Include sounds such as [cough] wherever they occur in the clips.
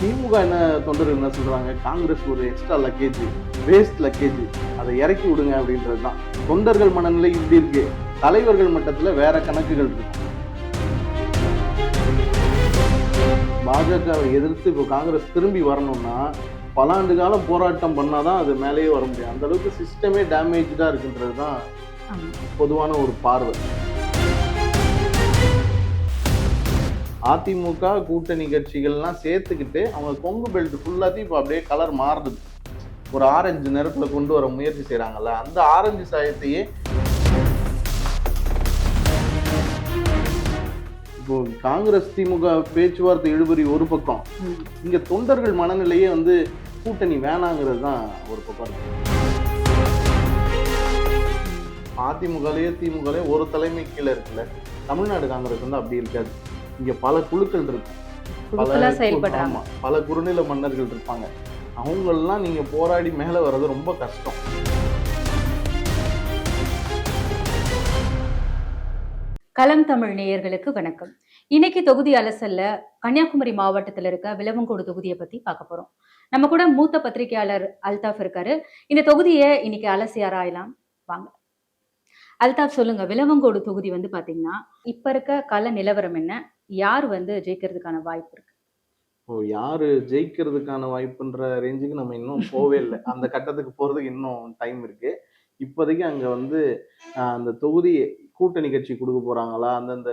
திமுக என்ன தொண்டர்கள் என்ன சொல்றாங்க? காங்கிரஸ் ஒரு எக்ஸ்ட்ரா லக்கேஜ் வேஸ்ட் லக்கேஜ் அதை இறக்கி விடுங்க அப்படின்றது தான். தொண்டர்கள் மனநிலை இப்படி இருக்கு. தலைவர்கள் மட்டத்துல வேற கணக்குகள் இருக்கு பாஜகவை எதிர்த்து இப்போ காங்கிரஸ் திரும்பி வரணும்னா பல ஆண்டு காலம் போராட்டம் பண்ணாதான் அது மேலேயே வர முடியும். அந்த அளவுக்கு சிஸ்டமே டேமேஜா இருக்குன்றது தான். பொதுவான ஒரு பார்வை. அதிமுக கூட்டணி கட்சிகள்லாம் சேர்த்துக்கிட்டு அவங்க கொங்கு பெல்ட் ஃபுல்லாத்தையும் இப்போ அப்படியே கலர் மாறுது. ஒரு ஆரஞ்சு நிறத்தில் கொண்டு வர முயற்சி செய்கிறாங்கல்ல அந்த ஆரஞ்சு சாயத்தையே இப்போ காங்கிரஸ் திமுக பேச்சுவார்த்தை இழுபறி ஒரு பக்கம். இங்கே தொண்டர்கள் மனநிலையே வந்து கூட்டணி வேணாங்கிறது தான் ஒரு பக்கம் இருக்கு. அதிமுகலையே திமுகலையே ஒரு தலைமை கீழே இருக்குல்ல. தமிழ்நாடு காங்கிரஸ் வந்து அப்படி இருக்காது. இங்க பல குழுக்கள் இருக்கும் ஆமா, பல குறுநில மன்னர்கள் இருப்பாங்க. அவங்களெல்லாம் நீங்க போராடி மேல வர்றது ரொம்ப கஷ்டம். களம் தமிழ் நேயர்களுக்கு வணக்கம். இன்னைக்கு தொகுதி அலசல்ல கன்னியாகுமரி மாவட்டத்துல இருக்க விலவங்கோடு தொகுதியை பத்தி பார்க்க போறோம். நம்ம கூட மூத்த பத்திரிகையாளர் அல்தாஃப் இருக்காரு. இந்த தொகுதியை இன்னைக்கு அலசி ஆராயலாம். வாங்க. அல்தாஃப் சொல்லுங்க விலவங்கோடு தொகுதி வந்து பாத்தீங்கன்னா இப்ப இருக்க கள நிலவரம் என்ன? யார் வந்து ஜெயிக்கிறதுக்கான வாய்ப்பு இருக்கு? ஓ யாரு ஜெயிக்கிறதுக்கான வாய்ப்புன்ற ரேஞ்சுக்கு நம்ம இன்னும் போவே இல்லை. அந்த கட்டத்துக்கு போறதுக்கு இன்னும் டைம் இருக்கு. இப்போதைக்கு அங்க வந்து அந்த தொகுதி கூட்டணி கட்சி கொடுக்க போறாங்களா? அந்தந்த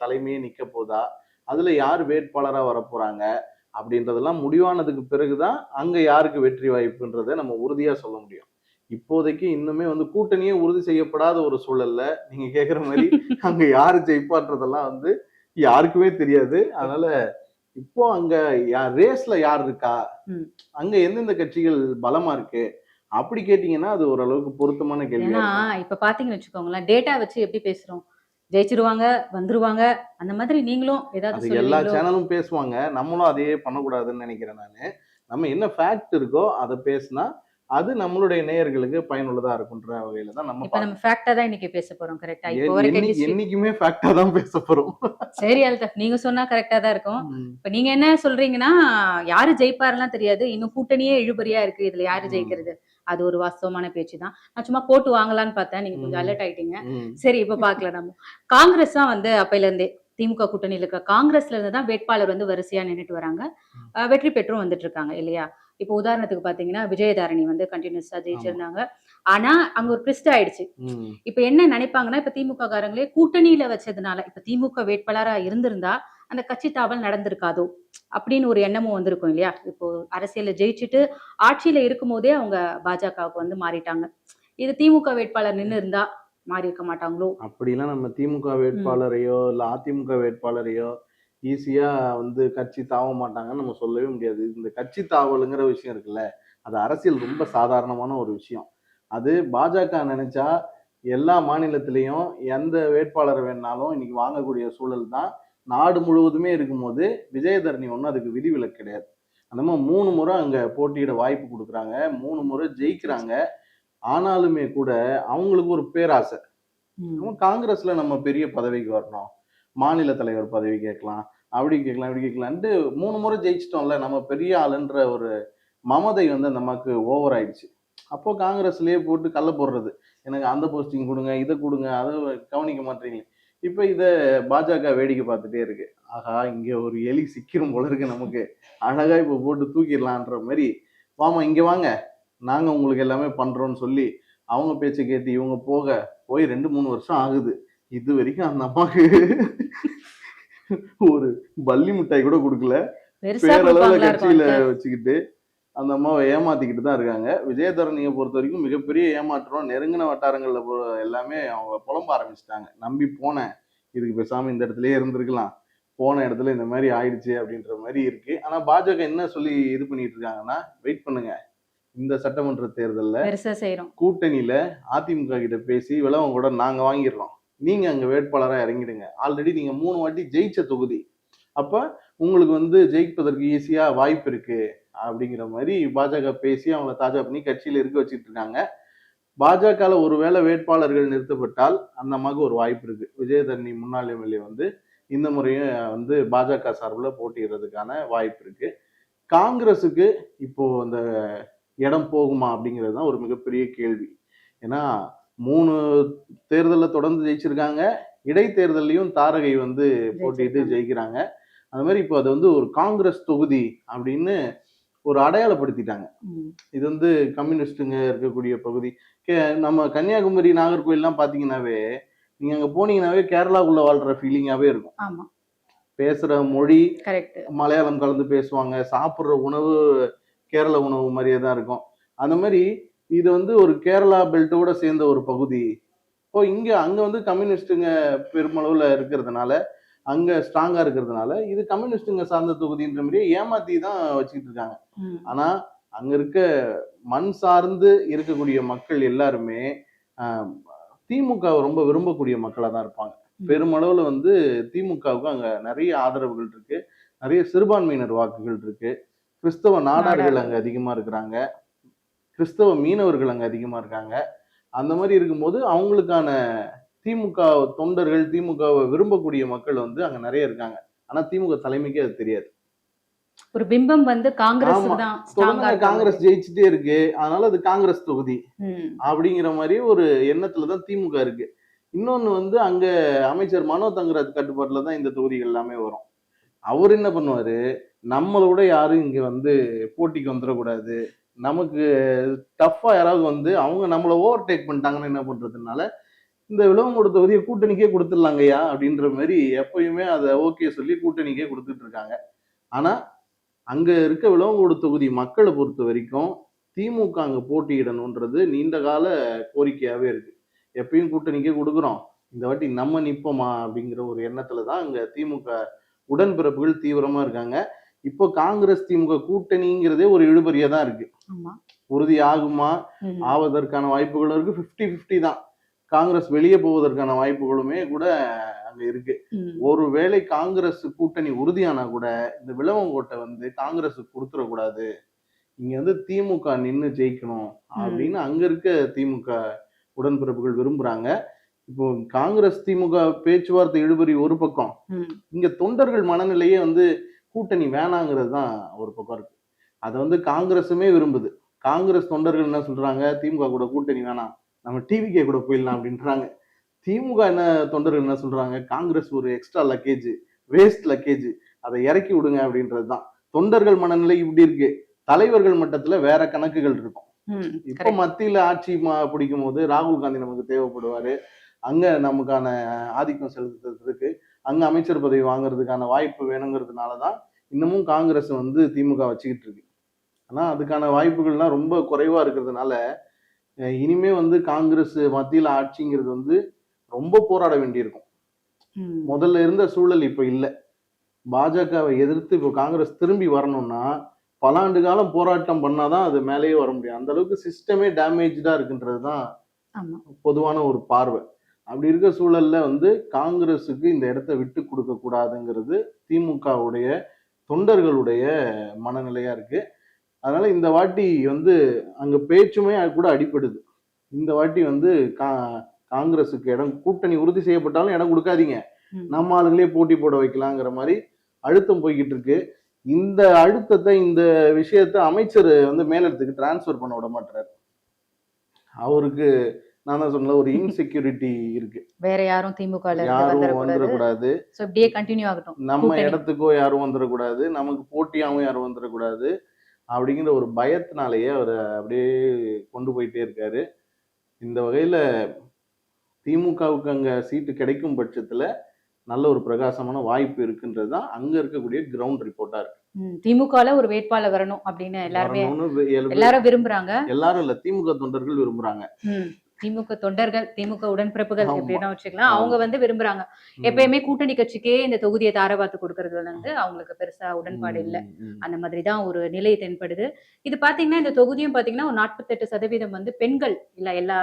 தலைமையே நிக்க போதா? அதுல யார் வேட்பாளரா வர போறாங்க அப்படின்றதெல்லாம் முடிவானதுக்கு பிறகுதான் அங்க யாருக்கு வெற்றி வாய்ப்புன்றதை நம்ம உறுதியா சொல்ல முடியும். இப்போதைக்கு இன்னுமே வந்து கூட்டணியே உறுதி செய்யப்படாத ஒரு சூழல்ல நீங்க கேக்குற மாதிரி அங்க யாரு ஜெயிப்பான்றதெல்லாம் வந்து யாருக்குமே தெரியாது. அதனால இப்போ அங்க ரேஸ்ல யார் இருக்கா. அங்க எந்தெந்த கட்சிகள் பலமா இருக்கு? அப்படி கேட்டீங்கன்னா அது ஓரளவுக்கு பொருத்தமான கேள்வி இப்ப பாத்தீங்கன்னு வச்சுக்கோங்களேன் டேட்டா வச்சு எப்படி பேசுறோம்? ஜெயிச்சிருவாங்க வந்துருவாங்க அந்த மாதிரி நீங்களும் ஏதாவது எல்லா சேனலும் பேசுவாங்க. நம்மளும் அதையே பண்ணக்கூடாதுன்னு நினைக்கிறேன் நானு. நம்ம என்ன ஃபேக்ட் இருக்கோ அதை பேசினா அது நம்மளுடைய நேயர்களுக்கு பயனுள்ளதா இருக்குன்ற வகையில தான் நம்ம இப்ப நம்ம ஃபேக்டா தான் இன்னைக்கு பேச போறோம் கரெக்டா இப்போ. வரைக்கும் என்னைக்குமே ஃபேக்டா தான் பேச போறோம். சரி அல்தப் நீங்க சொன்னா கரெக்டா தான் இருக்கும். இப்ப நீங்க என்ன சொல்றீங்கன்னா யாரு ஜெயிப்பாருலாம் தெரியாது. இன்னும் கூட்டணியே இழுபறியா இருக்கு. இதுல யாரு. ஜெயிக்கிறது? அது ஒரு வாஸ்தவமான பேச்சு தான். நான் சும்மா போட்டு வாங்கலாம்னு பார்த்தேன். நீங்க கொஞ்சம். அலர்ட் ஆயிட்டீங்க. சரி இப்ப பாக்கலாம் நம்ம. காங்கிரஸ் தான் வந்து அப்பையில இருந்தே திமுக கூட்டணியில இருக்க. காங்கிரஸ்ல இருந்து தான் வேட்பாளர் வந்து வரிசையா நின்னுட்டு வராங்க. வெற்றி பெற்றும் வந்துட்டு இருக்காங்க இல்லையா? இப்போ உதாரணத்துக்கு பாத்தீங்கன்னா விஜயதாரணி வந்து கண்டினியூஸா ஜெயிச்சிருந்தாங்க. ஆனா அங்க ஒரு ட்விஸ்ட் ஆயிடுச்சு. இப்ப என்ன நினைப்பாங்கன்னா இப்ப திமுக காரங்களே கூட்டணியில வச்சதுனால இப்ப திமுக வேட்பாளரா இருந்திருந்தா அந்த கட்சி தாவல் நடந்திருக்காதோ அப்படின்னு ஒரு எண்ணமும் வந்திருக்கும் இல்லையா? இப்போ அரசியல்ல ஜெயிச்சுட்டு ஆட்சியில இருக்கும் போதே அவங்க பாஜகவுக்கு வந்து மாறிட்டாங்க. இது திமுக வேட்பாளர் நின்னு இருந்தா மாறி இருக்க மாட்டாங்களோ? அப்படிலாம் நம்ம திமுக வேட்பாளரையோ இல்ல அதிமுக வேட்பாளரையோ ஈஸியா வந்து கட்சி தாவ மாட்டாங்கன்னு நம்ம சொல்லவே முடியாது. இந்த கட்சி தாவலுங்கிற விஷயம் இருக்குல்ல அது அரசியல் ரொம்ப சாதாரணமான ஒரு விஷயம். அது பாஜக நினைச்சா எல்லா மாநிலத்திலையும் எந்த வேட்பாளர் வேணாலும் இன்னைக்கு வாங்கக்கூடிய சூழல் தான். நாடு முழுவதுமே இருக்கும்போது விஜயதரணி ஒன்றும் அதுக்கு விதிவிலக்கு கிடையாது. அந்த மாதிரி மூணு முறை அங்க போட்டியிட வாய்ப்பு கொடுக்குறாங்க மூணு முறை ஜெயிக்கிறாங்க. ஆனாலுமே கூட அவங்களுக்கு ஒரு பேராசை. காங்கிரஸ்ல நம்ம பெரிய பதவிக்கு வரணும். மாநில தலைவர் பதவி கேட்கலாம் அப்படி கேட்கலாம் இப்படி கேட்கலான்ட்டு மூணு முறை ஜெயிச்சிட்டோம்ல நம்ம பெரிய ஆளுன்ற ஒரு மமதை வந்து அந்த நமக்கு ஓவர் ஆயிடுச்சு. அப்போ காங்கிரஸ்லயே போட்டு கள்ள போடுறது. எனக்கு அந்த போஸ்டிங் கொடுங்க இதை கொடுங்க அதை கவனிக்க மாட்டீங்க இப்போ இதை பாஜக வேடிக்கை பார்த்துட்டே இருக்கு. ஆஹா இங்க ஒரு எலி சிக்கிரும் போல இருக்கு நமக்கு. அழகா இப்போ போட்டு தூக்கிடலான்ற மாதிரி. வாமா இங்க வாங்க. நாங்க உங்களுக்கு எல்லாமே பண்றோம்னு சொல்லி அவங்க பேச்சை கேட்டு இவங்க போக போய் ரெண்டு மூணு வருஷம் ஆகுது. இது வரைக்கும் அந்த அம்மாக்கு ஒரு பல்லி மிட்டாய் கூட கொடுக்கல. பேரளவுல கட்சியில வச்சுக்கிட்டு அந்த அம்மாவை ஏமாத்திக்கிட்டு தான் இருக்காங்க. விஜயதரணியை பொறுத்த வரைக்கும் மிகப்பெரிய ஏமாற்றம். நெருங்கின வட்டாரங்கள்ல எல்லாமே அவங்க புலம்ப ஆரம்பிச்சிட்டாங்க. நம்பி போனேன். இதுக்கு பேசாம இந்த இடத்துலயே இருந்திருக்கலாம். போன இடத்துல இந்த மாதிரி ஆயிடுச்சு அப்படின்ற மாதிரி இருக்கு. ஆனா பாஜக என்ன சொல்லி இது பண்ணிட்டு இருக்காங்கன்னா வெயிட் பண்ணுங்க. இந்த சட்டமன்ற தேர்தல்ல கூட்டணியில அதிமுக கிட்ட பேசி விளவங்க கூட நாங்க வாங்கிடுறோம். நீங்க அங்க வேட்பாளராக இறங்கிடுங்க. ஆல்ரெடி நீங்க மூணு வாட்டி ஜெயிச்ச தொகுதி. அப்ப உங்களுக்கு வந்து ஜெயிப்பதற்கு ஈஸியா வாய்ப்பு இருக்கு. அப்படிங்கிற மாதிரி பாஜக பேசி அவங்கள தாஜா பண்ணி கட்சியில இருக்க வச்சிட்டு இருக்காங்க. பாஜகவில் ஒருவேளை வேட்பாளர்கள் நிறுத்தப்பட்டால் அந்த அம்மாவுக்கு ஒரு வாய்ப்பு இருக்கு. விஜயதரணி முன்னாள் எம்எல்ஏ வந்து இந்த முறையும் வந்து பாஜக சார்பில் போட்டியிடுறதுக்கான வாய்ப்பு இருக்கு. காங்கிரஸுக்கு இப்போ அந்த இடம் போகுமா அப்படிங்கிறது தான் ஒரு மிகப்பெரிய கேள்வி. ஏன்னா மூணு தேர்தலில் தொடர்ந்து ஜெயிச்சிருக்காங்க. இடைத்தேர்தலையும் தாரகை வந்து போட்டிட்டு ஜெயிக்கிறாங்க. அது மாதிரி இப்போ அது வந்து ஒரு காங்கிரஸ் தொகுதி அப்படின்னு ஒரு அடையாளப்படுத்திட்டாங்க. இது வந்து கம்யூனிஸ்டுங்க இருக்கக்கூடிய பகுதி. கே- நம்ம கன்னியாகுமரி நாகர்கோயில்லாம் பார்த்தீங்கன்னாவே நீங்க அங்க போனீங்கன்னாவே கேரளாக்குள்ள வாழ்ற ஃபீலிங்காவே இருக்கும். ஆமா. பேசுற மொழி மலையாளம் கலந்து பேசுவாங்க சாப்பிட்ற உணவு கேரள உணவு மாதிரியே தான் இருக்கும். அந்த மாதிரி இது வந்து ஒரு கேரளா பெல்ட்டோட சேர்ந்த ஒரு பகுதி இப்போ இங்க அங்க வந்து கம்யூனிஸ்டுங்க பெருமளவுல இருக்கிறதுனால அங்க ஸ்ட்ராங்கா இருக்கிறதுனால இது கம்யூனிஸ்டுங்க சார்ந்த தொகுதின்ற மாதிரியே ஏமாத்தி தான் வச்சுக்கிட்டு இருக்காங்க. ஆனா அங்க இருக்க மண் சார்ந்து இருக்கக்கூடிய மக்கள் எல்லாருமே ஆஹ், திமுகவை ரொம்ப விரும்பக்கூடிய மக்களா தான் இருப்பாங்க. பெருமளவுல வந்து திமுகவுக்கு அங்க நிறைய ஆதரவுகள் இருக்கு நிறைய சிறுபான்மையினர் வாக்குகள் இருக்கு கிறிஸ்தவ நாடார்கள் நாடார்கள். அங்க அதிகமா இருக்கிறாங்க கிறிஸ்தவ மீனவர்கள் அங்க அதிகமா இருக்காங்க. அந்த மாதிரி இருக்கும்போது அவங்களுக்கான திமுக தொண்டர்கள் திமுகவை விரும்பக்கூடிய மக்கள் வந்து அங்க நிறைய இருக்காங்க. ஆனா திமுக தலைமைக்கே அது தெரியாது. ஒரு பிம்பம் வந்து காங்கிரஸ் காங்கிரஸ் ஜெயிச்சுட்டே இருக்கு. அதனால அது காங்கிரஸ் தொகுதி. அப்படிங்கிற மாதிரி ஒரு எண்ணத்துல தான் திமுக இருக்கு. இன்னொன்னு வந்து அங்க அமைச்சர் மனோ தங்கராஜ் கட்டுப்பாட்டுல தான் இந்த தொகுதிகள் எல்லாமே வரும். அவர் என்ன பண்ணுவாரு? நம்மளோட யாரும் இங்க வந்து போட்டிக்கு வந்துடக்கூடாது. நமக்கு டஃப்பாக யாராவது வந்து அவங்க நம்மளை ஓவர் டேக் பண்ணிட்டாங்கன்னு என்ன பண்ணுறதுனால இந்த விளவங்கோடு தொகுதியை கூட்டணிக்கே கொடுத்துடலாங்கய்யா அப்படின்ற மாதிரி எப்பயுமே அதை ஓகே சொல்லி கூட்டணிக்கே கொடுத்துட்டு இருக்காங்க. அங்கே இருக்க விளவங்கோடு தொகுதி மக்களை பொறுத்த வரைக்கும் திமுக அங்கே போட்டியிடணுன்றது நீண்ட கால கோரிக்கையாகவே இருக்குது எப்பயும் கூட்டணிக்கே கொடுக்குறோம். இந்த வாட்டி நம்ம நிற்போமா அப்படிங்கிற ஒரு எண்ணத்தில் தான் அங்கே திமுக உடன்பிறப்புகள் தீவிரமாக இருக்காங்க. இப்போ காங்கிரஸ் திமுக கூட்டணிங்கிறதே ஒரு இழுபறியா தான் இருக்கு உறுதி ஆகுமா. ஆவதற்கான வாய்ப்புகளும் இருக்கு. 50 50 தான். காங்கிரஸ் வெளியே போவதற்கான வாய்ப்புகளுமே கூட அங்க இருக்கு. ஒருவேளை காங்கிரஸ் கூட்டணி உறுதியானா கூட இந்த விளவங்கோட்டை வந்து காங்கிரஸ் கொடுத்துடக்கூடாது. இங்க வந்து திமுக நின்னு ஜெயிக்கணும் அப்படின்னு அங்க இருக்க திமுக உடன்பிறப்புகள் விரும்புறாங்க. இப்போ காங்கிரஸ் திமுக பேச்சுவார்த்தை இழுபறி ஒரு பக்கம். இங்க தொண்டர்கள் மனநிலையே வந்து கூட்டணி வேணாங்கிறது தான் ஒரு பக்கம் இருக்கு. அதை வந்து காங்கிரஸுமே விரும்புது. காங்கிரஸ் தொண்டர்கள் என்ன சொல்றாங்க? திமுக கூட கூட்டணி வேணாம். நம்ம டிவிகே கூட போயிடலாம் அப்படின்றாங்க. திமுக என்ன தொண்டர்கள் என்ன சொல்றாங்க? காங்கிரஸ் ஒரு எக்ஸ்ட்ரா லக்கேஜ் வேஸ்ட் லக்கேஜ் அதை இறக்கி விடுங்க அப்படின்றது தான். தொண்டர்கள் மனநிலை இப்படி இருக்கு. தலைவர்கள் மட்டத்துல வேற கணக்குகள் இருக்கும். இப்ப. மத்தியில ஆட்சி பிடிக்கும் போது ராகுல் காந்தி நமக்கு தேவைப்படுவாரு. அங்க நமக்கான ஆதிக்கம் செலுத்துறதுக்கு அங்க அமைச்சர் பதவி வாங்குறதுக்கான வாய்ப்பு வேணுங்கிறதுனாலதான் இன்னமும் காங்கிரஸ் வந்து திமுக வச்சுக்கிட்டு இருக்கு. ஆனா அதுக்கான வாய்ப்புகள்லாம் ரொம்ப குறைவா இருக்கிறதுனால இனிமே வந்து காங்கிரஸ் மத்தியில ஆட்சிங்கிறது வந்து ரொம்ப போராட வேண்டியிருக்கும். முதல்ல இருந்த சூழல் இப்ப இல்ல. பாஜகவை எதிர்த்து இப்போ காங்கிரஸ் திரும்பி வரணும்னா பல ஆண்டு காலம் போராட்டம் பண்ணாதான் அது மேலேயே வர முடியும். அந்த அளவுக்கு சிஸ்டமே டேமேஜா இருக்குன்றது தான் பொதுவான ஒரு பார்வை. அப்படி இருக்க சூழல்ல வந்து காங்கிரஸுக்கு இந்த இடத்த விட்டு கொடுக்க கூடாதுங்கிறது திமுகவுடைய தொண்டர்களுடைய மனநிலையா இருக்கு. அதனால இந்த வாட்டி வந்து அங்க பேச்சுமே கூட அடிபடுது. இந்த வாட்டி வந்து கா காங்கிரஸுக்கு இடம் கூட்டணி உறுதி செய்யப்பட்டாலும் இடம் கொடுக்காதீங்க. நம்ம ஆளுங்களே போட்டி போட வைக்கலாங்கிற மாதிரி அழுத்தம் போய்கிட்டு இருக்கு. இந்த அழுத்தத்தை இந்த விஷயத்தை அமைச்சர் வந்து மேலிடத்துக்கு டிரான்ஸ்ஃபர் பண்ண விட மாட்டாரு அவருக்கு நான் தான் சொன்னல ஒரு இன்செக்யூரிட்டி இருக்கு. வேற யாரும் திமுக யாரும் வந்துடக்கூடாது இப்படியே கண்டினியூ ஆகட்டும். நம்ம. இடத்துக்கோ யாரும் வந்துடக்கூடாது நமக்கு போட்டியாவும் யாரும் வந்துடக்கூடாது அப்படிங்கிற ஒரு பயத்தினாலேயே அவர் அப்படியே கொண்டு போயிட்டே இருக்காரு. இந்த வகையில திமுகவுக்கு அங்க சீட்டு கிடைக்கும் பட்சத்துல நல்ல ஒரு பிரகாசமான வாய்ப்பு இருக்குன்றது தான் அங்க இருக்கக்கூடிய கிரவுண்ட் ரிப்போர்ட்டா இருக்கு. ம். திமுக ல ஒரு வேட்பாளர் வரணும் அப்படின்னு எல்லாருமே எல்லாரும் விரும்புறாங்க. எல்லாரும் இல்ல திமுக தொண்டர்கள் விரும்புறாங்க. திமுக தொண்டர்கள் திமுக உடன்பிறப்புகள். எப்படின்னா வச்சுக்கலாம். அவங்க வந்து விரும்புறாங்க. எப்பயுமே கூட்டணி கட்சிக்கே இந்த தொகுதியை தாரபாத்து கொடுக்கறதுல வந்து அவங்களுக்கு பெருசா உடன்பாடு இல்ல. அந்த மாதிரி தான் ஒரு நிலை தென்படுது. இது பாத்தீங்கன்னா இந்த தொகுதியும் பாத்தீங்கன்னா ஒரு நாற்பத்தெட்டு சதவீதம் வந்து பெண்கள் இல்ல எல்லா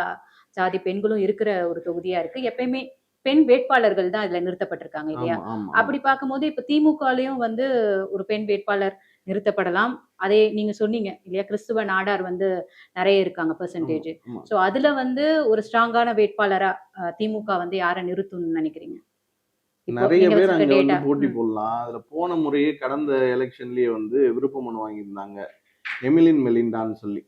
ஜாதி பெண்களும் இருக்கிற ஒரு தொகுதியா இருக்கு. எப்பயுமே பெண் வேட்பாளர்கள் தான் இதுல நிறுத்தப்பட்டிருக்காங்க இல்லையா? அப்படி பார்க்கும்போது இப்ப திமுகலயும் வந்து ஒரு பெண் வேட்பாளர் நிறுத்தப்படலாம். அதே நீங்க சொன்னீங்க இல்லையா கிறிஸ்துவ நாடார் வந்து நிறைய இருக்காங்க பெர்சன்டேஜ். சோ அதுல வந்து ஒரு ஸ்ட்ராங்கான வேட்பாளரா திமுக வந்து யாரை நிறுத்தும்னு நினைக்கிறீங்க? நிறைய பேர் அங்க வந்து. போட்டி. போடலாம். அதுல போன முறையே கடந்த எலெக்ஷன்லயே வந்து விருப்ப மனு வாங்கியிருந்தாங்க. எமிலின் மெலிண்டான்னு சொல்லி.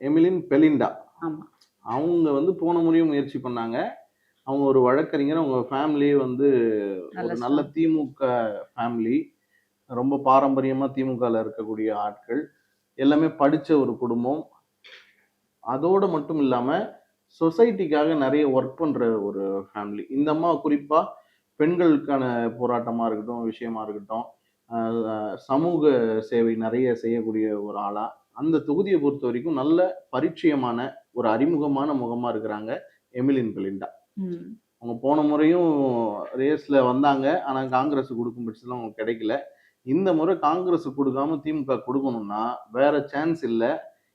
Emmeline Belinda. ஆமா. அவங்க வந்து போன முறையும் முயற்சி பண்ணாங்க. அவங்க ஒரு வழக்கறிஞர் அவங்க ஃபேமிலியே வந்து ஒரு நல்ல திமுக ஃபேமிலி ரொம்ப பாரம்பரியமா திமுகல இருக்கக்கூடிய ஆட்கள் எல்லாமே படிச்ச ஒரு குடும்பம். அதோட மட்டும் இல்லாம சொசைட்டிக்காக நிறைய ஒர்க் பண்ற ஒரு ஃபேமிலி இந்த அம்மா குறிப்பா பெண்களுக்கான போராட்டமா இருக்கட்டும் விஷயமா இருக்கட்டும் சமூக சேவை நிறைய செய்யக்கூடிய ஒரு ஆளா அந்த தொகுதியை பொறுத்த வரைக்கும் நல்ல பரிச்சயமான ஒரு அறிமுகமான முகமா இருக்கிறாங்க எமிலின் பெலிண்டா ம். அவங்க போன முறையும் ரேஸ்ல வந்தாங்க. ஆனா காங்கிரஸ் கொடுக்கும் பட்சத்துல அவங்க கிடைக்கல. இந்த முறை காங்கிரஸ் கொடுக்காம திமுக கொடுக்கணும்னா வேற சான்ஸ் இல்ல.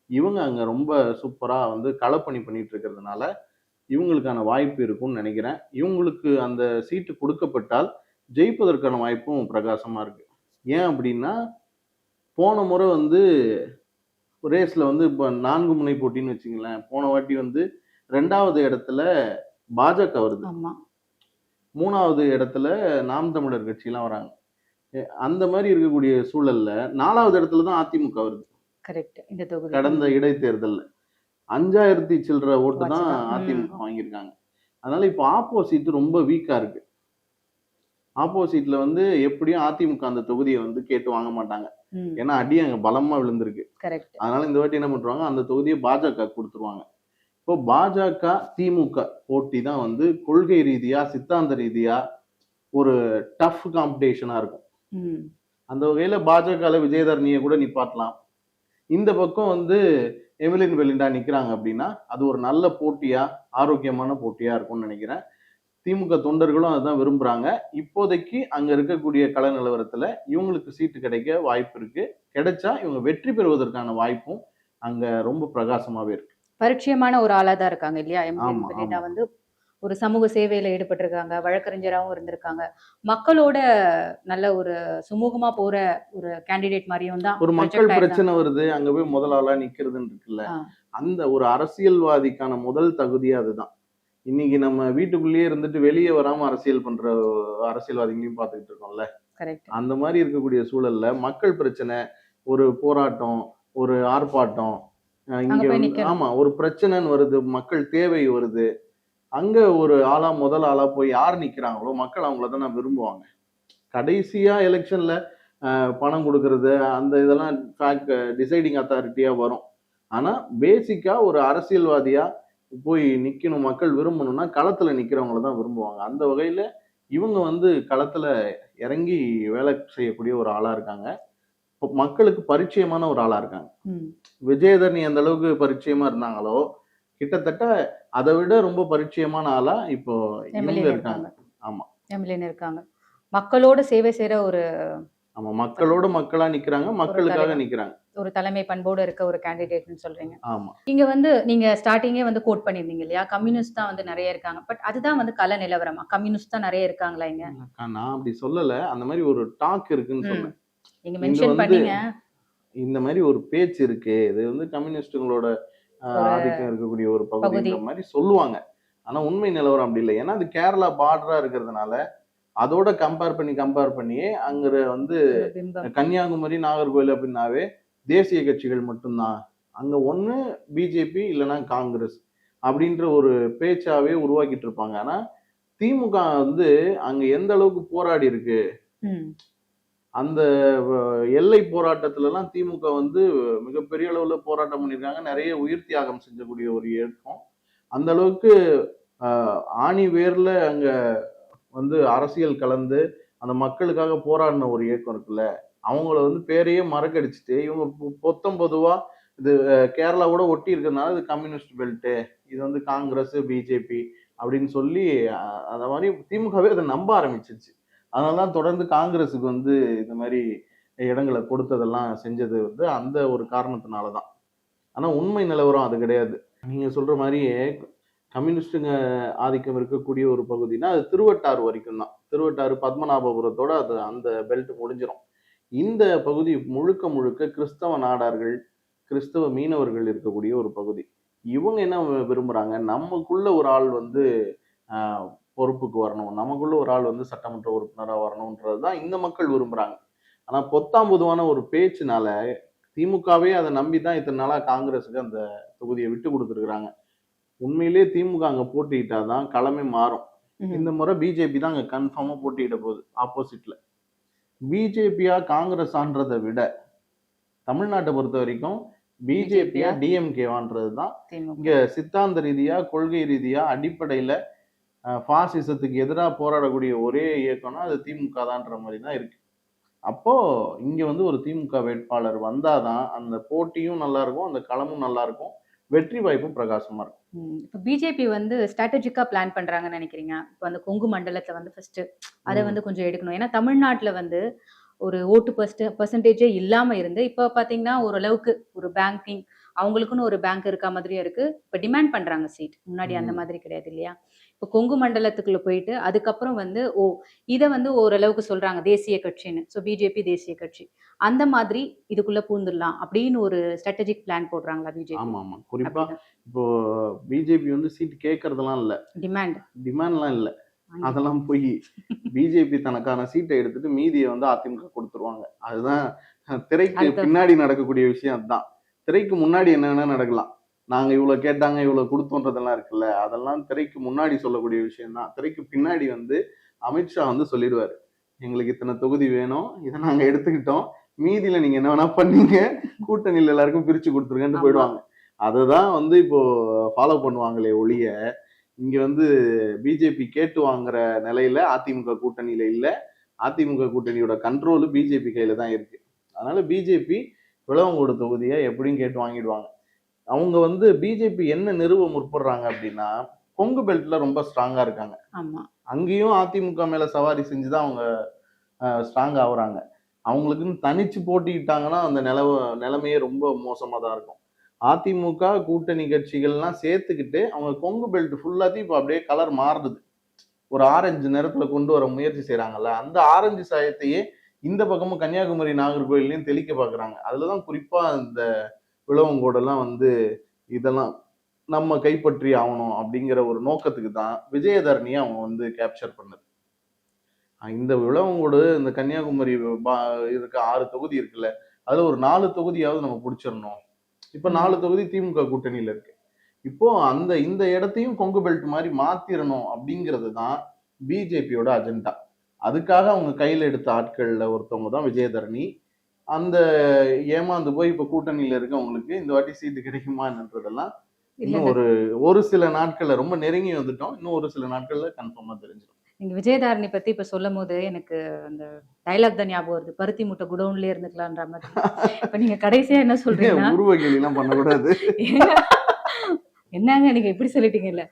இவங்க அங்க ரொம்ப சூப்பரா வந்து களப்பணி பண்ணிட்டு இருக்கிறதுனால இவங்களுக்கான வாய்ப்பு இருக்கும்னு நினைக்கிறேன். இவங்களுக்கு அந்த சீட்டு கொடுக்கப்பட்டால் ஜெயிப்பதற்கான வாய்ப்பும் பிரகாசமா இருக்கு. ஏன் அப்படின்னா போன முறை வந்து ரேஸ்ல வந்து இப்போ நான்கு முனை போட்டின்னு வச்சுங்களேன் போன வாட்டி வந்து ரெண்டாவது இடத்துல பாஜக வருது. மூணாவது இடத்துல நாம் தமிழர் கட்சியெல்லாம் வராங்க. அந்த மாதிரி இருக்கக்கூடிய சூழல்ல நாலாவது இடத்துல தான் அதிமுக வருது. கரெக்ட் இந்த தொகுதி. கடந்த இடைத்தேர்தல்ல. அஞ்சாயிரத்தி சில்லற ஓட்டு தான். அதிமுக வாங்கியிருக்காங்க. அதனால இப்போ ஆப்போசிட் ரொம்ப வீக்கா இருக்கு. ஆப்போசிட்ல வந்து எப்படியும் அதிமுக அந்த தொகுதியை வந்து கேட்டு வாங்க மாட்டாங்க. ஏன்னா அடி அங்க பலமா விழுந்திருக்கு. அதனால இந்த வாட்டி என்ன பண்றாங்க? அந்த தொகுதியை பாஜக கொடுத்துருவாங்க. இப்போ பாஜக திமுக போட்டி தான் வந்து கொள்கை ரீதியா சித்தாந்த ரீதியா ஒரு டஃப் காம்படிஷனா இருக்கும். அந்த வகையில பாஜகல விஜயதரணியை கூட நிப்பாட்டலாம் இந்த பக்கம் வந்து எமிலின் பெலிண்டா நிக்கிறாங்க அப்படின்னா அது ஒரு நல்ல போட்டியா ஆரோக்கியமான போட்டியா இருக்கும்னு நினைக்கிறேன். திமுக தொண்டர்களும் அதுதான் விரும்புறாங்க. இப்போதைக்கு அங்க இருக்கக்கூடிய கள நிலவரத்துல இவங்களுக்கு சீட்டு கிடைக்க வாய்ப்பு இருக்கு. கிடைச்சா இவங்க வெற்றி பெறுவதற்கான வாய்ப்பும் அங்க ரொம்ப பிரகாசமாவே இருக்கு. பரிச்சயமான ஒரு ஆளா தான் இருக்காங்க இல்லையா? எம். பெலிண்டா. வந்து ஒரு சமூக சேவையில ஈடுபட்டிருக்காங்க வழக்கறிஞராகவும் இருந்திருக்காங்க மக்களோட நல்ல ஒரு சுமூகமா போற ஒரு கேண்டிடேட் மாதிரியும் தான் ஒரு மக்கள். பிரச்சனை வருது அங்க போய் முதல் ஆளா நிக்கிறதுன்னு இருக்குல்ல. அந்த ஒரு அரசியல்வாதிக்கான முதல் தகுதியே அதுதான் இன்னைக்கு நம்ம வீட்டுக்குள்ளேயே இருந்துட்டு வெளியே வராம அரசியல் பண்ற அரசியல்வாதிகளையும் பார்த்துக்கிட்டு இருக்கோம்ல கரெக்ட் அந்த மாதிரி இருக்கக்கூடிய சூழல்ல மக்கள் பிரச்சனை ஒரு போராட்டம் ஒரு ஆர்ப்பாட்டம் இங்க. ஆமா ஒரு பிரச்சனைன்னு வருது மக்கள் தேவை வருது அங்க ஒரு ஆளா முதல் ஆளா போய் யார் நிக்கிறாங்களோ மக்கள் அவங்கள தானே விரும்புவாங்க. கடைசியா எலெக்ஷன்ல பணம் கொடுக்கறது அந்த இதெல்லாம் டிசைடிங் அத்தாரிட்டியா வரும். ஆனா பேசிக்கா ஒரு அரசியல்வாதியா போய் நிக்கணும் மக்கள் விரும்பணும்னா களத்துல நிக்கிறவங்கள தான் விரும்புவாங்க. அந்த வகையில இவங்க வந்து களத்துல இறங்கி வேலை செய்யக்கூடிய ஒரு ஆளா இருக்காங்க. மக்களுக்கு பரிச்சயமான ஒரு ஆளா இருக்காங்க. விஜயதரணி எந்த அளவுக்கு பரிச்சயமா இருந்தாங்களோ கிட்டத்தட்ட அதை விட ரொம்ப பரிச்சயமான ஆளா இப்போ இருக்காங்க. ஆமா. எம்எல்ஏ இருக்காங்க. மக்களோட சேவை செய்யற ஒரு ஆமா மக்களோட மக்களா நிக்கிறாங்க மக்களுக்காக. நிக்கிறாங்க. ஒரு தலைமை பண்போடு இருக்க ஒரு கேண்டிடேட்னு சொல்றீங்க. ஆமா. இங்க வந்து நீங்க ஸ்டார்டிங்கே வந்து கோட் பண்ணிருந்தீங்க இல்லையா? கம்யூனிஸ்ட் தான் வந்து நிறைய இருக்காங்க. பட் அதுதான் வந்து கல நிலவரமா? கம்யூனிஸ்ட் தான் நிறைய இருக்காங்களா இங்க? நான் அப்படி சொல்லல. அந்த மாதிரி ஒரு டாக் இருக்குன்னு. சொன்னேன். நீங்க மென்ஷன் பண்ணீங்க. இந்த மாதிரி ஒரு பேச்சு இருக்கு. இது வந்து ஒரு ஆதிக்கம் இருக்கக்கூடிய ஒரு பகுதி. பகுதின்ற மாதிரி சொல்லுவாங்க. ஆனா உண்மை நிலவரம் அப்படி இல்லை. ஏன்னா அது கேரளா பார்டரா இருக்கிறதுனால அதோட கம்பேர் பண்ணி கம்பேர் பண்ணியே அங்க வந்து கன்னியாகுமரி நாகர்கோவில் அப்படின்னாவே தேசிய கட்சிகள் மட்டும்தான். அங்க ஒண்ணு பிஜேபி இல்லைன்னா காங்கிரஸ் அப்படின்ற ஒரு பேச்சாவே உருவாக்கிட்டு இருப்பாங்க. ஆனா திமுக வந்து அங்க எந்த அளவுக்கு போராடி இருக்கு? அந்த எல்லை போராட்டத்திலலாம் திமுக வந்து மிகப்பெரிய அளவில் போராட்டம் பண்ணியிருக்காங்க நிறைய உயிர் தியாகம் செஞ்சக்கூடிய ஒரு இயக்கம். அந்த அளவுக்கு ஆணி வேர்ல அங்க வந்து அரசியல் கலந்து அந்த மக்களுக்காக போராடின ஒரு இயக்கம் இருக்குல்ல அவங்கள வந்து பேரையே மறக்கடிச்சிட்டு இவங்க பொத்தம் பொதுவா இது கேரளாவோட ஒட்டி இருக்கிறதுனால இது கம்யூனிஸ்ட் பெல்ட்டு இது வந்து காங்கிரஸ் பிஜேபி அப்படின்னு சொல்லி அந்த மாதிரி திமுகவே அதை நம்ப ஆரம்பிச்சிருச்சு. அதனால தான் தொடர்ந்து காங்கிரஸுக்கு வந்து இந்த மாதிரி இடங்களை கொடுத்ததெல்லாம் செஞ்சது வந்து அந்த ஒரு காரணத்தினால தான். ஆனால் உண்மை நிலவரம் அது கிடையாது. நீங்கள் சொல்கிற மாதிரியே கம்யூனிஸ்டுங்க ஆதிக்கம் இருக்கக்கூடிய ஒரு பகுதினா அது திருவட்டாறு வரைக்கும் தான். திருவட்டாறு பத்மநாபபுரத்தோட அது அந்த பெல்ட் முடிஞ்சிடும் இந்த பகுதி முழுக்க முழுக்க கிறிஸ்தவ நாடார்கள் கிறிஸ்தவ மீனவர்கள் இருக்கக்கூடிய ஒரு பகுதி. இவங்க என்ன வி- நமக்குள்ள ஒரு ஆள் வந்து பொறுப்புக்கு வரணும். நமக்குள்ள ஒரு ஆள் வந்து சட்டமன்ற உறுப்பினரா வரணும்ன்றது தான் இந்த மக்கள் விரும்புறாங்க. ஆனா பொத்தாம் பொதுவான ஒரு பேச்சுனால திமுகவே அதை நம்பி தான் இத்தனை நாளா காங்கிரஸுக்கு அந்த தொகுதியை விட்டு கொடுத்துருக்குறாங்க. உண்மையிலேயே திமுக அங்க போட்டியிட்டாதான் களமே மாறும். இந்த முறை பிஜேபி தான் அங்க கன்ஃபார்மா போட்டியிட போகுது. ஆப்போசிட்ல பிஜேபியா காங்கிரஸான்றதை விட தமிழ்நாட்டை பொறுத்த வரைக்கும் பிஜேபியா டிஎம்கேவான்றது தான் இங்க சித்தாந்த ரீதியா கொள்கை ரீதியா அடிப்படையில பாசிசத்துக்கு எதிராக போராடக்கூடிய ஒரே இயக்கம்னா அது திமுக தான்ற மாதிரி தான் இருக்கு அப்போ இங்க வந்து ஒரு திமுக வேட்பாளர் வந்தாதான் அந்த போட்டியும் நல்லா இருக்கும் அந்த களமும் நல்லா இருக்கும் வெற்றி வாய்ப்பும் பிரகாசமா இருக்கும். இப்ப பிஜேபி வந்து ஸ்ட்ராட்டஜிக்கா பிளான் பண்றாங்கன்னு நினைக்கிறீங்க இப்போ அந்த கொங்கு மண்டலத்தை வந்து ஃபர்ஸ்ட் அதை. வந்து கொஞ்சம் எடுக்கணும் ஏன்னா தமிழ்நாட்டுல வந்து ஒரு ஓட்டு பர்ஸ்ட் பர்சன்டேஜே இல்லாம இருந்து இப்போ பாத்தீங்கன்னா ஓரளவுக்கு ஒரு பேங்கிங் அவங்களுக்குன்னு ஒரு பேங்க் இருக்க மாதிரியே இருக்கு இப்போ டிமாண்ட் பண்றாங்க சீட் முன்னாடி அந்த. மாதிரி கிடையாது இல்லையா இப்போ கொங்கு மண்டலத்துக்குள்ள போயிட்டு அதுக்கப்புறம் வந்து ஓ இதை வந்து ஓரளவுக்கு சொல்றாங்க தேசிய கட்சின்னு. ஸோ பிஜேபி தேசிய கட்சி. அந்த மாதிரி இதுக்குள்ள பூந்துடலாம் அப்படின்னு ஒரு ஸ்ட்ராட்டஜிக் பிளான் போடுறாங்களா பிஜேபி ஆமா ஆமா குறிப்பா இப்போ பிஜேபி வந்து சீட் கேட்கறதெல்லாம் இல்ல. டிமாண்ட் டிமாண்ட்லாம் இல்ல. அதெல்லாம் போய் பிஜேபி தனக்கான சீட்டை எடுத்துட்டு மீதியை வந்து அதிமுக கொடுத்துருவாங்க. அதுதான் திரைக்கு பின்னாடி நடக்கக்கூடிய விஷயம் அதுதான். திரைக்கு முன்னாடி என்னென்ன நடக்கலாம்? நாங்க இவ்வளவு கேட்டாங்க இவ்வளவு கொடுத்தோன்றதெல்லாம் இருக்குல்ல? அதெல்லாம் திரைக்கு முன்னாடி சொல்லக்கூடிய விஷயம் தான் திரைக்கு பின்னாடி வந்து அமித்ஷா வந்து சொல்லிடுவாரு. எங்களுக்கு இத்தனை தொகுதி வேணும் இதை நாங்க எடுத்துக்கிட்டோம். மீதியில நீங்க என்ன வேணா பண்ணீங்க கூட்டணியில எல்லாருக்கும் பிரிச்சு கொடுத்துருங்கன்னு. போயிடுவாங்க. அதுதான் வந்து இப்போ ஃபாலோ பண்ணுவாங்களே ஒழிய இங்க வந்து பிஜேபி கேட்டு வாங்குற நிலையில அதிமுக கூட்டணியில இல்ல. அதிமுக கூட்டணியோட கண்ட்ரோல் பிஜேபி கையில தான் இருக்கு. அதனால பிஜேபி விளவங்கோடு தொகுதியை எப்படியும் கேட்டு வாங்கிடுவாங்க. அவங்க வந்து பிஜேபி என்ன நிறுவ முற்படுறாங்க அப்படின்னா கொங்கு பெல்ட்ல ரொம்ப ஸ்ட்ராங்கா இருக்காங்க. அங்கேயும் அதிமுக மேல சவாரி செஞ்சுதான் அவங்க ஸ்ட்ராங் ஆகுறாங்க. அவங்களுக்குன்னு தனிச்சு போட்டிக்கிட்டாங்கன்னா அந்த நிலவ நிலைமையே ரொம்ப மோசமா தான் இருக்கும். அதிமுக கூட்டணி கட்சிகள்லாம் சேர்த்துக்கிட்டு அவங்க கொங்கு பெல்ட் ஃபுல்லாத்தையும் இப்போ அப்படியே கலர் மாறுது. ஒரு ஆரஞ்சு நிறத்துல கொண்டு வர முயற்சி செய்றாங்கல்ல அந்த ஆரஞ்சு சாயத்தையே இந்த பக்கமும் கன்னியாகுமரி நாகர்கோயிலையும் தெளிக்க பார்க்கறாங்க அதுலதான் குறிப்பா இந்த விளவங்கோடெல்லாம் வந்து இதெல்லாம் நம்ம கைப்பற்றி ஆகணும் அப்படிங்கிற ஒரு நோக்கத்துக்கு தான் விஜயதரணியை அவங்க வந்து கேப்சர் பண்ணது. இந்த விளவங்கோடு இந்த கன்னியாகுமரி பா- இருக்க ஆறு தொகுதி இருக்குல்ல அதில் ஒரு நாலு தொகுதியாவது நம்ம பிடிச்சிடணும். இப்போ நாலு தொகுதி திமுக கூட்டணியில இருக்கு. இப்போ அந்த இந்த இடத்தையும் கொங்கு பெல்ட் மாதிரி மாத்திரணும் அப்படிங்கிறது தான் பிஜேபியோட அஜெண்டா அதுக்காக அவங்க கையில் எடுத்த ஆட்களில் ஒருத்தவங்க தான் விஜயதரணி. அந்த ஏமாந்து போய் இப்ப கூட்டணியில இருக்கவங்களுக்கு இந்த வாட்டி சீட்டு கிடைக்குமா என்னன்றதெல்லாம் இல்ல இன்னும் ஒரு ஒரு சில நாட்கள்ல ரொம்ப நெருங்கி வந்துட்டோம். இன்னும் ஒரு சில நாட்கள்ல கன்ஃபார்மா தெரிஞ்சிடும். நீங்க விஜயதாரணி பத்தி இப்ப சொல்லும் போது எனக்கு அந்த டைலாக் தான் ஞாபகம் வருது. பருத்தி முட்டை குடவுன்லயே இருந்துக்கலான்ற மாதிரி. இப்ப நீங்க கடைசியா என்ன சொல்றீங்கன்னா உருவ கேலி எல்லாம் பண்ணக்கூடாது? [laughs] என்னங்க நீங்க இப்படி சொல்லிட்டீங்கல்ல?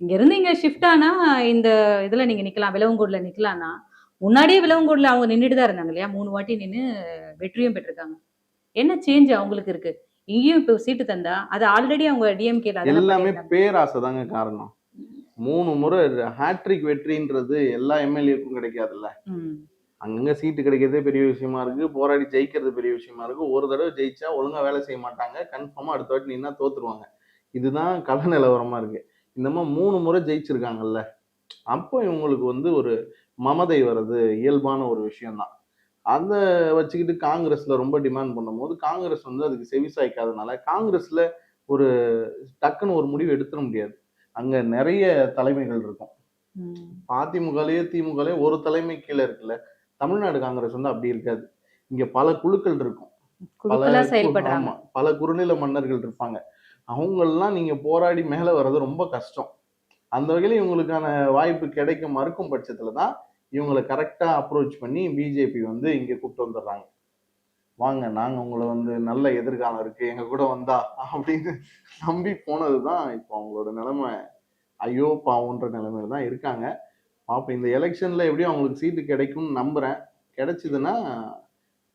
இங்க இருந்து இங்க ஷிஃப்ட் ஆனா இந்த இதுல நீங்க நிக்கலாம் விலவங்கோடுல நிக்கலாம்னா முன்னாடியே விலவங்கோடுல அவங்க நின்றுட்டு தான் இருந்தாங்க இல்லையா? மூணு வாட்டி நின்னு வெற்றியும் பெற்றிருக்காங்க. என்ன சேஞ்ச் அவங்களுக்கு இருக்கு? இங்கேயும் இப்போ சீட்டு தந்தா அது ஆல்ரெடி அவங்க டிஎம்கேல எல்லாமே பேராசை தாங்க காரணம். மூணு முறை ஹேட்ரிக் வெற்றின்றது எல்லா எம்எல்ஏக்கும் கிடைக்காதுல்ல. அங்கங்க சீட்டு கிடைக்கிறதே பெரிய விஷயமா இருக்கு போராடி ஜெயிக்கிறது பெரிய விஷயமா இருக்கு. ஒரு தடவை ஜெயிச்சா ஒழுங்கா வேலை செய்ய மாட்டாங்க கன்ஃபார்மா அடுத்த வாட்டி நின்னா தோத்துருவாங்க. இதுதான் கள நிலவரமா இருக்கு. இந்த மாதிரி மூணு முறை ஜெயிச்சிருக்காங்கல்ல. அப்போ இவங்களுக்கு வந்து ஒரு மமதை வர்றது இயல்பான ஒரு விஷயம்தான். அதை வச்சுக்கிட்டு காங்கிரஸ்ல ரொம்ப டிமாண்ட் பண்ணும்போது காங்கிரஸ் வந்து அதுக்கு செவிசாய்க்காதனால காங்கிரஸ்ல ஒரு டக்குன்னு ஒரு முடிவு எடுத்துட முடியாது. அங்க நிறைய தலைமைகள் இருக்கும். அதிமுகலயே திமுகலயே ஒரு தலைமை கீழே இருக்குல்ல. தமிழ்நாடு காங்கிரஸ் வந்து அப்படி இருக்காது. இங்க பல குழுக்கள் இருக்கும். பல ஆமா, பல குறுநில மன்னர்கள் இருப்பாங்க. அவங்கெல்லாம் நீங்க போராடி மேல வர்றது ரொம்ப கஷ்டம். அந்த வகையில இவங்களுக்கான வாய்ப்பு கிடைக்க மறுக்கும் பட்சத்துல தான் இவங்களை கரெக்டா அப்ரோச் பண்ணி பிஜேபி வந்து இங்க கூப்பிட்டு வந்துடுறாங்க. வாங்க நாங்க உங்களை வந்து நல்ல எதிர்காலம் இருக்கு எங்க கூட வந்தா அப்படின்னு நம்பி போனதுதான் இப்போ அவங்களோட நிலைமை. ஐயோ பாவன்ற நிலைமையில தான் இருக்காங்க. பார்ப்போம் இந்த எலெக்ஷன்ல எப்படியும் அவங்களுக்கு சீட்டு கிடைக்கும்னு நம்புறேன். கிடைச்சதுன்னா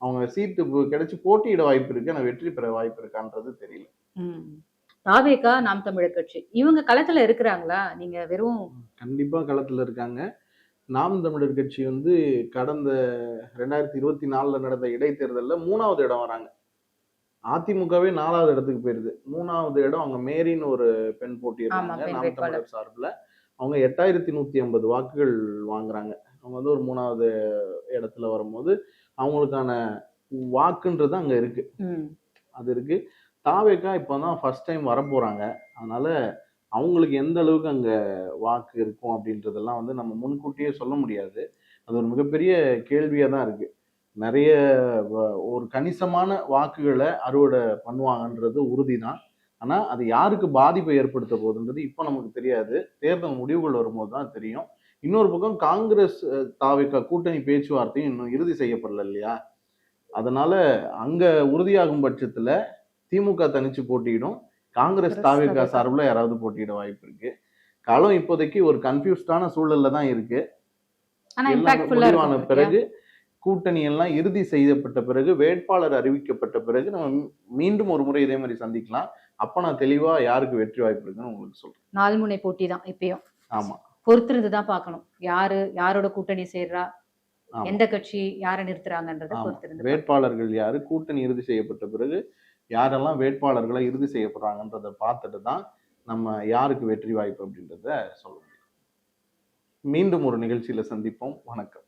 அவங்க சீட்டு கிடைச்சு போட்டியிட வாய்ப்பு இருக்கு ஆனா வெற்றி பெற வாய்ப்பு இருக்கான்றது தெரியல. ம். தாவேகா நாம் தமிழர் கட்சி. இவங்க களத்துல இருக்கிறாங்களா? நீங்க வெறும் கண்டிப்பா களத்துல இருக்காங்க. நாம் தமிழர் கட்சி வந்து கடந்த ரெண்டாயிரத்தி இருபத்தி நாலுல நடந்த இடைத்தேர்தல்ல மூணாவது இடம் வராங்க. அதிமுகவே நாலாவது இடத்துக்கு போயிருது. மூணாவது இடம் அவங்க மேரின்னு ஒரு பெண் பெண் நாம். தமிழர் சார்பில். அவங்க எட்டாயிரத்தி நூத்தி ஐம்பது வாக்குகள் வாங்குறாங்க. அவங்க வந்து ஒரு மூணாவது இடத்துல வரும்போது அவங்களுக்கான வாக்குன்றது அங்க இருக்கு. அது இருக்கு. தாவேக்கா இப்போதான் ஃபர்ஸ்ட் டைம் வரப்போறாங்க. அதனால அவங்களுக்கு எந்த அளவுக்கு அங்கே வாக்கு இருக்கும் அப்படின்றதெல்லாம் வந்து நம்ம முன்கூட்டியே சொல்ல முடியாது. அது ஒரு மிகப்பெரிய கேள்வியாக தான் இருக்குது நிறைய ஒரு கணிசமான வாக்குகளை அறுவடை பண்ணுவாங்கன்றது உறுதி தான் ஆனால் அது யாருக்கு பாதிப்பை ஏற்படுத்த போகுதுன்றது இப்போ நமக்கு தெரியாது. தேர்தல் முடிவுகள் வரும்போது தான் தெரியும். இன்னொரு பக்கம் காங்கிரஸ் தாவிக்க கூட்டணி பேச்சுவார்த்தையும் இன்னும் இறுதி செய்யப்படல இல்லையா? அதனால அங்கே உறுதியாகும் பட்சத்தில் திமுக தனிச்சு போட்டியிடும். காங்கிரஸ் தாவேக்கா. சார்பில் யாராவது போட்டியிட வாய்ப்பு இருக்கு களம் இப்போதைக்கு ஒரு கன்ஃபியூஸ்டான சூழல்ல தான் இருக்கு முடிவான பிறகு கூட்டணி எல்லாம் இறுதி செய்யப்பட்ட பிறகு வேட்பாளர் அறிவிக்கப்பட்ட பிறகு நம்ம மீண்டும் ஒரு முறை இதே மாதிரி சந்திக்கலாம் அப்ப நான் தெளிவா யாருக்கு வெற்றி வாய்ப்பு இருக்குன்னு உங்களுக்கு சொல்றேன் நாலு முனை போட்டி தான் இப்பயும் ஆமா பொறுத்திருந்து தான் பார்க்கணும் யாரு யாரோட கூட்டணி சேர்றா. எந்த கட்சி யாரை நிறுத்துறாங்கன்றத. பொறுத்திருந்து. வேட்பாளர்கள் யாரு கூட்டணி இறுதி செய்யப்பட்ட பிறகு யாரெல்லாம் வேட்பாளர்களை இறுதி செய்ய போறாங்கன்றத பார்த்துட்டு தான் நம்ம யாருக்கு வெற்றி வாய்ப்பு அப்படின்றத சொல்ல முடியும். மீண்டும் ஒரு நிகழ்ச்சியில சந்திப்போம். வணக்கம்.